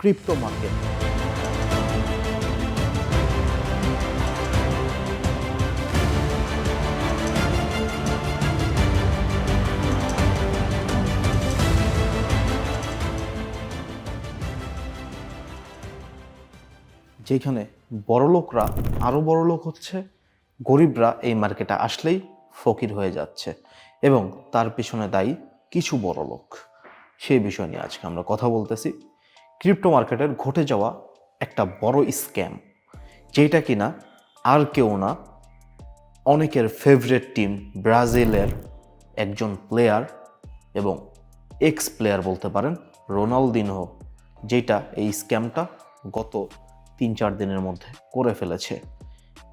Crypto market যেখানে বড়লোকরা আরও বড়লোক হচ্ছে, গরিবরা এই মার্কেটে আসলেই ফকির হয়ে যাচ্ছে এবং তার পিছনে দায়ী কিছু বড়লোক। সেই বিষয় নিয়ে আজকে আমরা কথা বলতেছি। ক্রিপ্টো মার্কেটের ঘটে যাওয়া একটা বড় স্ক্যাম, যেটা কিনা আর কেউ না, অনেকের ফেভারেট টিম ব্রাজিলের একজন প্লেয়ার এবং এক্স প্লেয়ার বলতে পারেন রোনালদিনহো, যেটা এই স্ক্যামটা গত তিন চার দিনের মধ্যে করে ফেলেছে।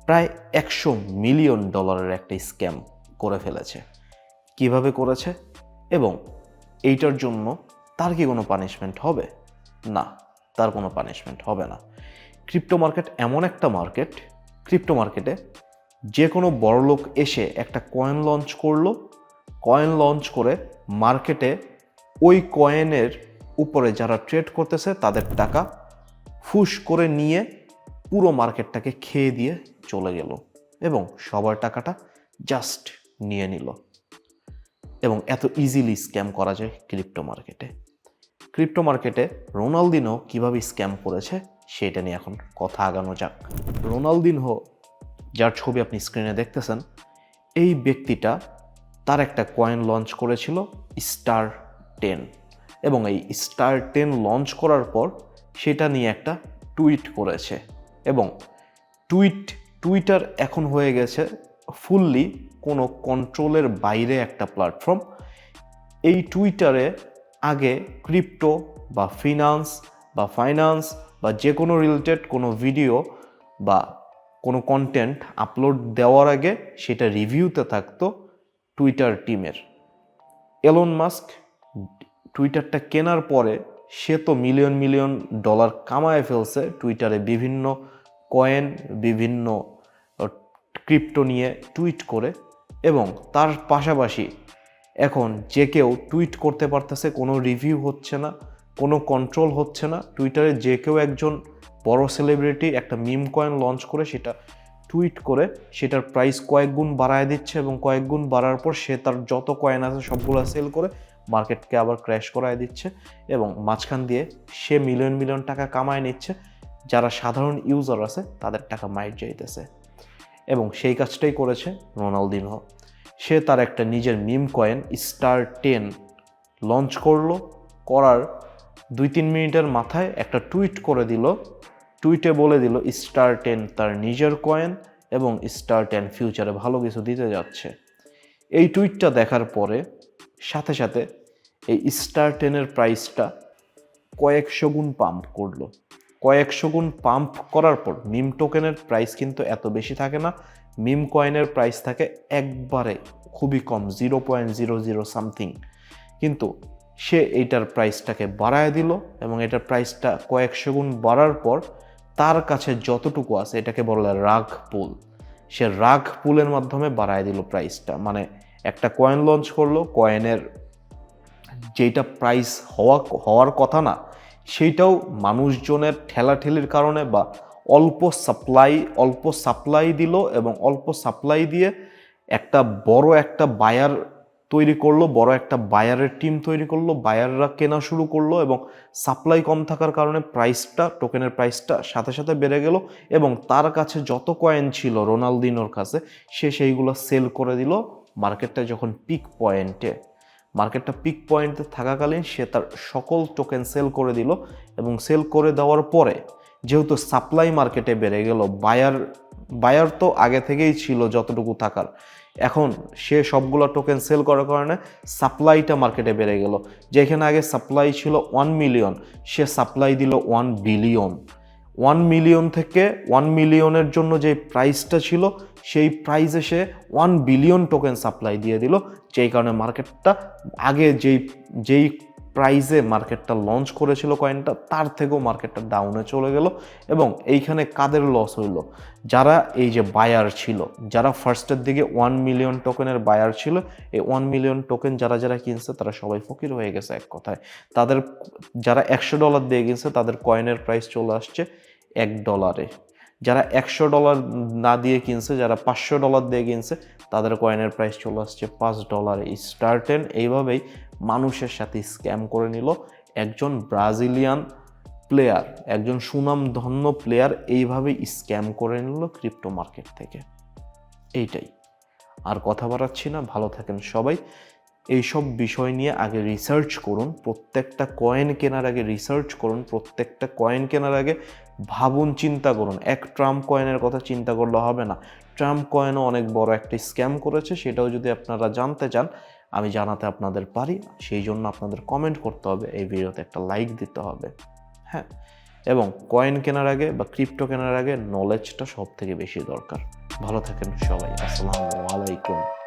প্রায় একশো মিলিয়ন ডলারের একটা স্ক্যাম করে ফেলেছে। কীভাবে করেছে? এবং এইটার জন্য তার কি কোনো পানিশমেন্ট হবে? না, তার কোনো পানিশমেন্ট হবে না। ক্রিপ্টো মার্কেট এমন একটা মার্কেট ক্রিপ্টো মার্কেটে যে কোনো বড়লোক এসে একটা কয়েন লঞ্চ করল কয়েন লঞ্চ করে মার্কেটে ওই কয়েনের উপরে যারা ট্রেড করতেছে তাদের টাকা ফুস করে নিয়ে পুরো মার্কেটটাকে খেয়ে দিয়ে চলে গেল এবং সবার টাকাটা জাস্ট নিয়ে নিল। এবং এত ইজিলি স্ক্যাম করা যায় ক্রিপ্টো মার্কেটে ক্রিপ্টো মার্কেটে রোনালদিনও কীভাবে স্ক্যাম করেছে সেটা নিয়ে এখন কথা আগানো যাক। রোনালদিনহো, যার ছবি আপনি স্ক্রিনে দেখতেছেন, এই ব্যক্তিটা তার একটা কয়েন লঞ্চ করেছিল স্টার টেন এবং এই স্টার টেন লঞ্চ করার পর সেটা নিয়ে একটা টুইট করেছে এবং টুইট টুইটার এখন হয়ে গেছে ফুললি কোনো কন্ট্রোলের বাইরে একটা প্ল্যাটফর্ম এই টুইটারে আগে ক্রিপ্টো বা ফিনান্স বা ফাইন্যান্স বা যে কোনো রিলেটেড কোনো ভিডিও বা কোনো কন্টেন্ট আপলোড দেওয়ার আগে সেটা রিভিউতে থাকতো টুইটার টিমের এলন মাস্ক টুইটারটা কেনার পরে সে তো মিলিয়ন মিলিয়ন ডলার কামায় ফেলছে টুইটারে বিভিন্ন কয়েন বিভিন্ন ক্রিপ্টো নিয়ে টুইট করে এবং তার পাশাপাশি এখন যে কেউ টুইট করতে পারতেছে, কোনো রিভিউ হচ্ছে না, কোনো কন্ট্রোল হচ্ছে না টুইটারে যে কেউ একজন বড় সেলিব্রিটি একটা মিম কয়েন লঞ্চ করে সেটা টুইট করে, সেটার প্রাইস কয়েক গুণ বাড়ায় দিচ্ছে এবং কয়েক গুণ বাড়ার পর সে তার যত কয়েন আছে সবগুলো সেল করে মার্কেটকে আবার ক্র্যাশ করায় দিচ্ছে এবং মাঝখান দিয়ে সে মিলিয়ন মিলিয়ন টাকা কামায় নিচ্ছে। যারা সাধারণ ইউজার আছে, তাদের টাকা মাইট যাইতেছে। এবং সেই কাজটাই করেছে রোনালদিনহো। সে তার একটা নিজের meme coin star ten launch করল, করার দুই তিন মিনিটের মাথায় একটা টুইট করে দিল। টুইটে বলে দিল স্টার টেন তার নিজের কয়েন এবং স্টার টেন ফিউচারে ভালো কিছু দিতে যাচ্ছে। এই টুইটটা দেখার পরে সাথে সাথে এই স্টার টেনের প্রাইসটা কয়েকশো গুণ পাম্প করল। কয়েকশো গুণ পাম্প করার পর মিম টোকেনের প্রাইস কিন্তু এত বেশি থাকে না। মিম কয়েনের প্রাইস থাকে একবারে খুবই কম zero point zero zero something কিন্তু সে এইটার প্রাইসটাকে বাড়ায় দিল এবং এটার প্রাইসটা কয়েকশো গুণ বাড়ার পর তার কাছে যতটুকু আছে এটাকে বলে রাগ পুল। সে রাগ পুলের মাধ্যমে বাড়ায় দিল প্রাইসটা। মানে একটা কয়েন লঞ্চ করল কয়েনের যেটা প্রাইস হওয়া, হওয়ার কথা না, সেইটাও মানুষজনের ঠেলাঠেলির কারণে বা অল্প সাপ্লাই অল্প সাপ্লাই দিল এবং অল্প সাপ্লাই দিয়ে একটা বড় একটা বায়ার তৈরি করল, বড় একটা বায়ারের টিম তৈরি করল বায়াররা কেনা শুরু করল এবং সাপ্লাই কম থাকার কারণে প্রাইসটা টোকেনের প্রাইসটা সাথে সাথে বেড়ে গেল এবং তার কাছে যত কয়েন ছিল রোনালদিনোর কাছে, সে সেইগুলো সেল করে দিল মার্কেটটা যখন পিক পয়েন্টে মার্কেটটা পিক পয়েন্টে থাকাকালীন সে তার সকল টোকেন সেল করে দিল এবং সেল করে দেওয়ার পরে যেহেতু সাপ্লাই মার্কেটে বেড়ে গেল বায়ার বায়ার তো আগে থেকেই ছিল যতটুকু থাকার। এখন সে সবগুলো টোকেন সেল করার কারণে সাপ্লাইটা মার্কেটে বেড়ে গেল। যেখানে আগে সাপ্লাই ছিল ওয়ান মিলিয়ন সে সাপ্লাই দিল ওয়ান বিলিয়ন ওয়ান মিলিয়ন থেকে ওয়ান মিলিয়নের জন্য যে প্রাইসটা ছিল, সেই প্রাইসে সে ওয়ান বিলিয়ন টোকেন সাপ্লাই দিয়ে দিল। যেই কারণে মার্কেটটা আগে যেই যেই প্রাইজে মার্কেটটা লঞ্চ করেছিল কয়েনটা তার থেকেও মার্কেটটা ডাউনে চলে গেল এবং এইখানে কাদের লস হইল? যারা এই যে বায়ার ছিল, যারা ফার্স্টের দিকে ওয়ান মিলিয়ন টোকেনের বায়ার ছিল, এই ওয়ান মিলিয়ন টোকেন যারা যারা কিনছে, তারা সবাই ফকির হয়ে গেছে এক কথায়। তাদের, যারা একশো ডলার দিয়ে কিনছে, তাদের কয়েনের প্রাইস চলে আসছে এক ডলারে যারা একশো ডলার না দিয়ে কিনছে, যারা পাঁচশো ডলার দিয়ে কিনছে, তাদের কয়েনের প্রাইস চলে আসছে পাঁচ ডলার। স্টার্টেন এইভাবেই মানুষের সাথে স্ক্যাম করে নিল একজন ব্রাজিলিয়ান প্লেয়ার একজন সুনামধন্য প্লেয়ার এইভাবেই স্ক্যাম করে নিল ক্রিপ্টো মার্কেট থেকে। এইটাই। আর কথা বাড়াচ্ছি না, ভালো থাকেন সবাই। এইসব বিষয় নিয়ে আগে রিসার্চ করুন, প্রত্যেকটা কয়েন কেনার আগে রিসার্চ করুন, প্রত্যেকটা কয়েন কেনার আগে ভাবুন, চিন্তা করুন। এক ট্রাম্প কয়েনের কথা চিন্তা করলে হবে না। ট্রাম্প কয়েনও অনেক বড় একটা স্ক্যাম করেছে, সেটাও যদি আপনারা জানতে চান, আমি জানাতে আপনাদের পারি। সেই জন্য আপনাদের কমেন্ট করতে হবে, এই ভিডিওতে একটা লাইক দিতে হবে। হ্যাঁ এবং কয়েন কেনার আগে বা ক্রিপ্টো কেনার আগে নলেজটা সব থেকে বেশি দরকার। ভালো থাকেন সবাই। আসসালামু আলাইকুম।